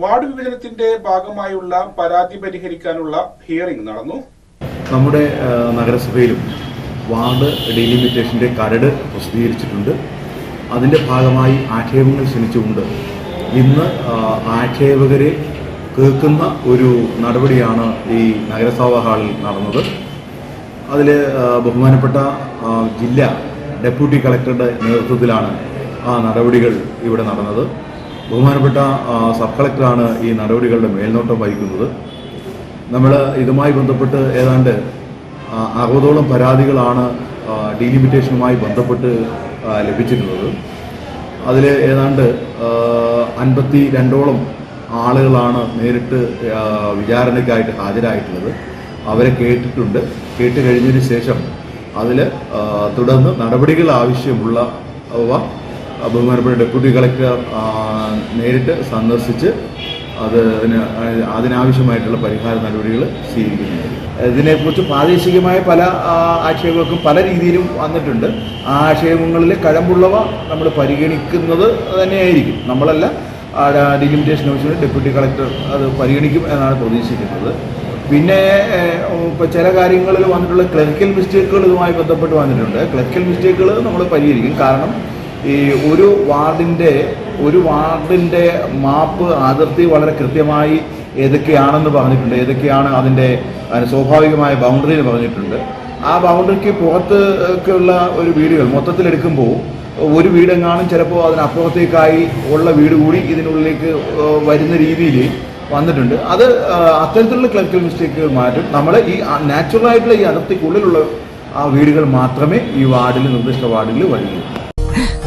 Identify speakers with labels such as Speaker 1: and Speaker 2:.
Speaker 1: Ward വിഭജനത്തിന്റെ ഭാഗമായുള്ള പരാതി പരിഹരിക്കാനുള്ള ഹിയറിംഗ് നടന്നു.
Speaker 2: നമ്മുടെ നഗരസഭയിലും വാർഡ് ഡീലിമിറ്റേഷന്റെ കരട് പ്രസിദ്ധീകരിച്ചിട്ടുണ്ട്. അതിന്റെ ഭാഗമായി ആക്ഷേപങ്ങൾ ക്ഷണിച്ചുകൊണ്ട് ഇന്ന് ആക്ഷേപകരെ കേൾക്കുന്ന ഒരു നടപടിയാണ് ഈ നഗരസഭാ ഹാളിൽ നടന്നത്. അതിൽ ബഹുമാനപ്പെട്ട ജില്ലാ ഡെപ്യൂട്ടി കളക്ടറുടെ നേതൃത്വത്തിലാണ് ആ നടപടികൾ ഇവിടെ നടന്നത്. ബഹുമാനപ്പെട്ട സബ് കളക്ടറാണ് ഈ നടപടികളുടെ മേൽനോട്ടം വഹിക്കുന്നത്. നമ്മൾ ഇതുമായി ബന്ധപ്പെട്ട് ഏതാണ്ട് അറുപതോളം പരാതികളാണ് ഡീലിമിറ്റേഷനുമായി ബന്ധപ്പെട്ട് ലഭിച്ചിരുന്നത് അതിൽ ഏതാണ്ട് അൻപത്തി രണ്ടോളം ആളുകളാണ് നേരിട്ട് വിചാരണയ്ക്കായിട്ട് ഹാജരായിട്ടുള്ളത്. അവരെ കേട്ടിട്ടുണ്ട്. കേട്ട് കഴിഞ്ഞതിന് ശേഷം അതിൽ തുടർന്ന് നടപടികൾ ആവശ്യമുള്ളവ ബഹുമാനപ്പെട്ട ഡെപ്യൂട്ടി കളക്ടർ നേരിട്ട് സന്ദർശിച്ച് അത് അതിന് അതിനാവശ്യമായിട്ടുള്ള പരിഹാര നടപടികൾ സ്വീകരിക്കുന്നതായിരിക്കും. ഇതിനെക്കുറിച്ച് പ്രാദേശികമായ പല ആക്ഷേപങ്ങൾക്കും പല രീതിയിലും വന്നിട്ടുണ്ട്. ആ ആക്ഷേപങ്ങളിൽ കഴമ്പുള്ളവ നമ്മൾ പരിഗണിക്കുന്നത് തന്നെയായിരിക്കും. നമ്മളല്ല ഡിലിമിറ്റേഷൻ ഓഫീസിൽ ഡെപ്യൂട്ടി കളക്ടർ അത് പരിഗണിക്കും എന്നാണ് പ്രതീക്ഷിക്കുന്നത്. പിന്നെ ഇപ്പോൾ ചില കാര്യങ്ങളിൽ വന്നിട്ടുള്ള ക്ലറിക്കൽ മിസ്റ്റേക്കുകൾ ഇതുമായി ബന്ധപ്പെട്ട് വന്നിട്ടുണ്ട്. ക്ലറിക്കൽ മിസ്റ്റേക്കുകൾ നമ്മൾ പരിഹരിക്കും. കാരണം ഈ ഒരു വാർഡിന്റെ ഒരു വാർഡിന്റെ മാപ്പ് അതിർത്തി വളരെ കൃത്യമായി ഏതൊക്കെയാണെന്ന് പറഞ്ഞിട്ടുണ്ട്. ഏതൊക്കെയാണ് അതിന്റെ സ്വാഭാവികമായ ബൗണ്ടറി എന്ന് പറഞ്ഞിട്ടുണ്ട്. ആ ബൗണ്ടറിക്ക് പുറത്ത് ഒക്കെയുള്ള ഒരു വീടുകൾ മൊത്തത്തിലെടുക്കുമ്പോൾ ഒരു വീടെങ്ങാനും ചിലപ്പോൾ അതിനപ്പുറത്തേക്കായി ഉള്ള വീട് കൂടി ഇതിനുള്ളിലേക്ക് വരുന്ന രീതിയിൽ വന്നിട്ടുണ്ട്. അത് അത്തരത്തിലുള്ള ക്ലറിക്കൽ മിസ്റ്റേക്കുകൾ മാറ്റും. നമ്മൾ ഈ നാച്ചുറലായിട്ടുള്ള ഈ അതിർത്തിക്കുള്ളിലുള്ള ആ വീടുകൾ മാത്രമേ ഈ വാർഡിൽ നിർദ്ദിഷ്ട വാർഡിൽ വരികയുള്ളൂ